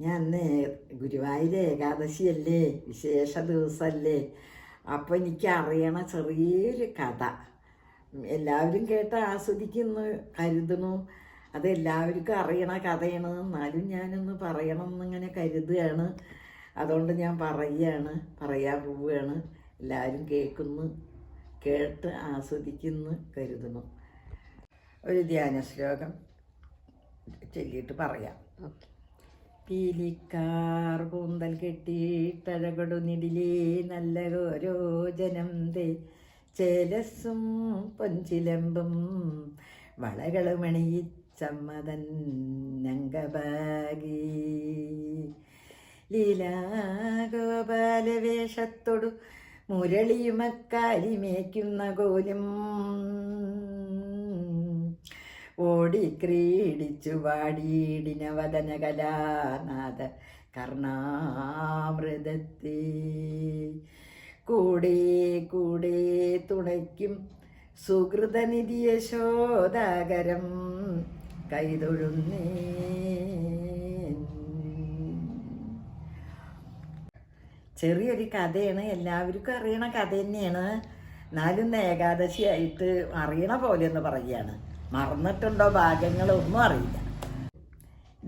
ഞാൻ അന്ന് ഗുരുവായൂർ ഏകാദശിയല്ലേ? വിശേഷ ദിവസമല്ലേ അപ്പോൾ എനിക്ക് അറിയണ ചെറിയൊരു കഥ. എല്ലാവരും കേട്ട് ആസ്വദിക്കുന്നു കരുതണു അത് എല്ലാവർക്കും അറിയണ കഥയാണ്. എന്നാലും ഞാനൊന്ന് പറയണം എന്നിങ്ങനെ കരുതുകയാണ്. അതുകൊണ്ട് ഞാൻ പറയുകയാണ് പറയാൻ പോവുകയാണ്. എല്ലാവരും കേൾക്കുന്നു കേട്ട് ആസ്വദിക്കുന്നു കരുതുന്നു. ഒരു ധ്യാന ശ്ലോകം ചൊല്ലിയിട്ട് പറയാം. പീലിക്കാർ കൂന്തൽ കെട്ടിയിട്ടഴകൊടു നിടിലേ നല്ല ഓരോ ജനം തേ. ചേലസും പൊഞ്ചിലമ്പും വളകളുമണിയിച്ചമ്മതൻ നങ്കബാഗി ലീലാഗോപാലവേഷത്തോടു മുരളിയുമക്കാലിമേക്കുന്ന കോലും. ഓടി ക്രീഡിച്ചു വാടിയിടിന വദന കലാനാഥ കർണാമൃതത്തെ. കൂടെ കൂടെ തുണയ്ക്കും സുഹൃതനിധിയ ശോതാകരം കൈതൊഴുന്നേ ചെറിയൊരു കഥയാണ് എല്ലാവർക്കും അറിയണ കഥ തന്നെയാണ്. എന്നാലും ഏകാദശി ഏകാദശിയായിട്ട് അറിയണ പോലെ എന്ന് പറയുകയാണ്. മറന്നിട്ടുണ്ടോ ഭാഗങ്ങളൊന്നും അറിയില്ല.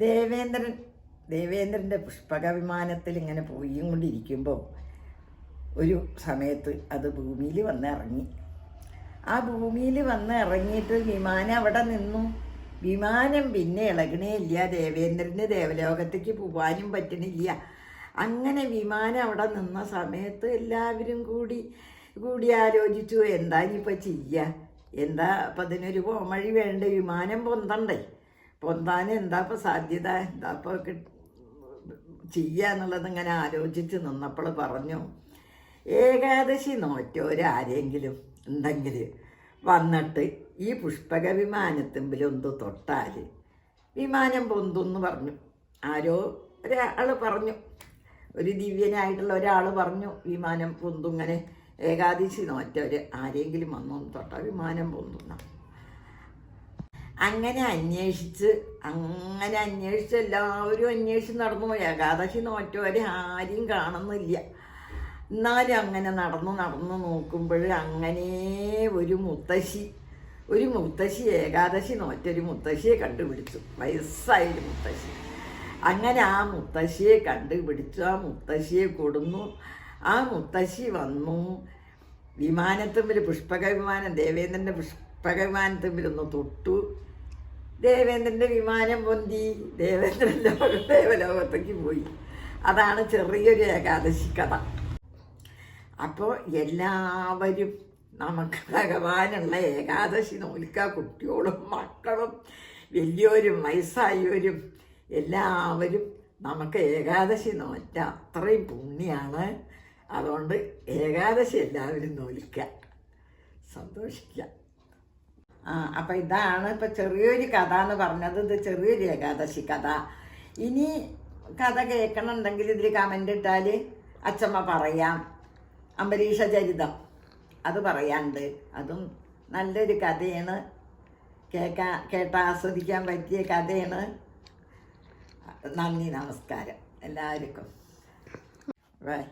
ദേവേന്ദ്രൻ ദേവേന്ദ്രന്റെ പുഷ്പക വിമാനത്തിൽ ഇങ്ങനെ പോയും കൊണ്ടിരിക്കുമ്പോൾ ഒരു സമയത്ത് അത് ഭൂമിയിൽ വന്ന് ഇറങ്ങി. ആ ഭൂമിയിൽ വന്ന് ഇറങ്ങിയിട്ട് വിമാനം അവിടെ നിന്നു. വിമാനം പിന്നെ ഇളകണേ ഇല്ല. ദേവേന്ദ്രന് ദേവലോകത്തേക്ക് പോകാനും പറ്റണില്ല. അങ്ങനെ വിമാനം അവിടെ നിന്ന സമയത്ത് എല്ലാവരും കൂടി കൂടി ആലോചിച്ചു എന്താ ഇനിയിപ്പോൾ ചെയ്യുക എന്താ അപ്പം അതിനൊരു പോമഴി വേണ്ട? വിമാനം പൊന്തണ്ടേ? പൊന്താൻ എന്താ ഇപ്പം സാധ്യത? എന്താ ഇപ്പോൾ ചെയ്യുക എന്നുള്ളത് ഇങ്ങനെ ആലോചിച്ച് നിന്നപ്പോൾ പറഞ്ഞു ഏകാദശി നോറ്റോരാരെങ്കിലും ഉണ്ടെങ്കിൽ വന്നിട്ട് ഈ പുഷ്പക വിമാനത്തുമ്പിൽ ഒന്ന് തൊട്ടാൽ വിമാനം പൊന്തുന്ന് പറഞ്ഞു. ആരോ ഒരാൾ പറഞ്ഞു. ഒരു ദിവ്യനായിട്ടുള്ള ഒരാൾ പറഞ്ഞു വിമാനം പൊന്തും ഇങ്ങനെ ഏകാദശി നോറ്റവർ ആരെങ്കിലും വന്നൊന്ന് തൊട്ടാൽ വിമാനം പൊന്തുന്ന. അങ്ങനെ അന്വേഷിച്ച് അങ്ങനെ അന്വേഷിച്ച് എല്ലാവരും അന്വേഷിച്ച് നടന്നു. ഏകാദശി നോറ്റവരെ ആരെയും കാണുന്നില്ല. എന്നാലും അങ്ങനെ നടന്നു നടന്നു നോക്കുമ്പോൾ അങ്ങനെ ഒരു മുത്തശ്ശി ഒരു മുത്തശ്ശി ഏകാദശി നോറ്റൊരു മുത്തശ്ശിയെ കണ്ടുപിടിച്ചു. വയസ്സായൊരു മുത്തശ്ശി. അങ്ങനെ ആ മുത്തശ്ശിയെ കണ്ടുപിടിച്ചു. ആ മുത്തശ്ശിയെ കൊടുന്നു. ആ മുത്തശ്ശി വന്നു. വിമാനത്തുമ്പിൽ പുഷ്പക വിമാനം ദേവേന്ദ്രന്റെ പുഷ്പക വിമാനത്തുമ്പിൽ ഒന്ന് തൊട്ടു. ദേവേന്ദ്രന്റെ വിമാനം പൊന്തി. ദേവേന്ദ്രൻ ലോക ദേവലോകത്തേക്ക് പോയി. അതാണ് ചെറിയൊരു ഏകാദശി കഥ. അപ്പോൾ എല്ലാവരും നമുക്ക് ഭഗവാനുള്ള ഏകാദശി നോലിക്ക കുട്ടികളും മക്കളും വലിയവരും വയസ്സായവരും എല്ലാവരും നമുക്ക് ഏകാദശി നോറ്റ അത്രയും പുണ്യാണ്. അതുകൊണ്ട് ഏകാദശി എല്ലാവരും നോലിക്കുക സന്തോഷിക്കുക. ആ അപ്പം ഇതാണ് ഇപ്പം ചെറിയൊരു കഥ എന്ന് പറഞ്ഞത്. ഇത് ചെറിയൊരു ഏകാദശി കഥ. ഇനി കഥ കേൾക്കണമെന്നുണ്ടെങ്കിൽ ഇതിൽ കമന്റ് ഇട്ടാൽ അച്ചമ്മ പറയാം. അംബരീഷ ചരിതം. അത് പറയാണ്ട് അതും നല്ലൊരു കഥയാണ്. കേൾക്കാൻ കേട്ട് ആസ്വദിക്കാൻ പറ്റിയ കഥയാണ്. നന്ദി നമസ്കാരം. എല്ലാവർക്കും. ബൈ